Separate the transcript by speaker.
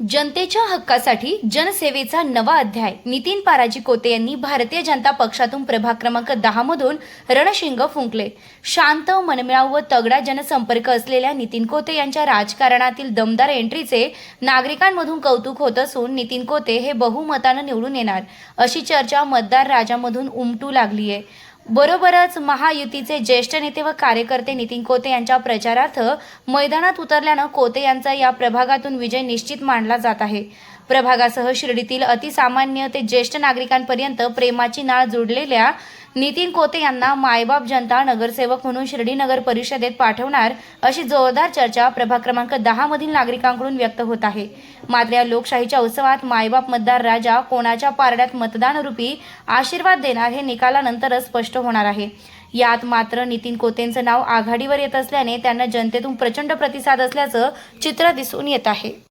Speaker 1: जनतेच्या हक्कासाठी जनसेवेचा नवा अध्याय. नितीन पाराजी कोते यांनी भारतीय जनता पक्षातून प्रभाग क्रमांक दहा मधून रणशिंग फुंकले. शांत मनमिळाऊ व तगडा जनसंपर्क असलेल्या नितीन कोते यांच्या राजकारणातील दमदार एंट्रीचे नागरिकांमधून कौतुक होत असून नितीन कोते हे बहुमतानं निवडून येणार अशी चर्चा मतदार राजामधून उमटू लागली आहे बरोबरच महायुतीचे ज्येष्ठ नेते व कार्यकर्ते नितीन कोते यांच्या प्रचारार्थ मैदानात उतरल्यानं कोते यांचा या प्रभागातून विजय निश्चित मानला जात आहे. प्रभागासह शिर्डीतील अतिसामान्य ते ज्येष्ठ नागरिकांपर्यंत प्रेमाची नाळ जोडलेल्या नितीन कोते यांना मायबाप जनता नगरसेवक म्हणून शिर्डी नगर परिषदेत पाठवणार अशी जोरदार चर्चा प्रभाग क्रमांक दहा मधील नागरिकांकडून व्यक्त होत आहे. मात्र या लोकशाहीच्या उत्सवात मायबाप मतदार राजा कोणाच्या पारड्यात मतदान रूपी आशीर्वाद देणार हे निकालानंतरच स्पष्ट होणार आहे. यात मात्र नितीन कोतेंचं नाव आघाडीवर येत असल्याने त्यांना जनतेतून प्रचंड प्रतिसाद असल्याचं चित्र दिसून येत आहे.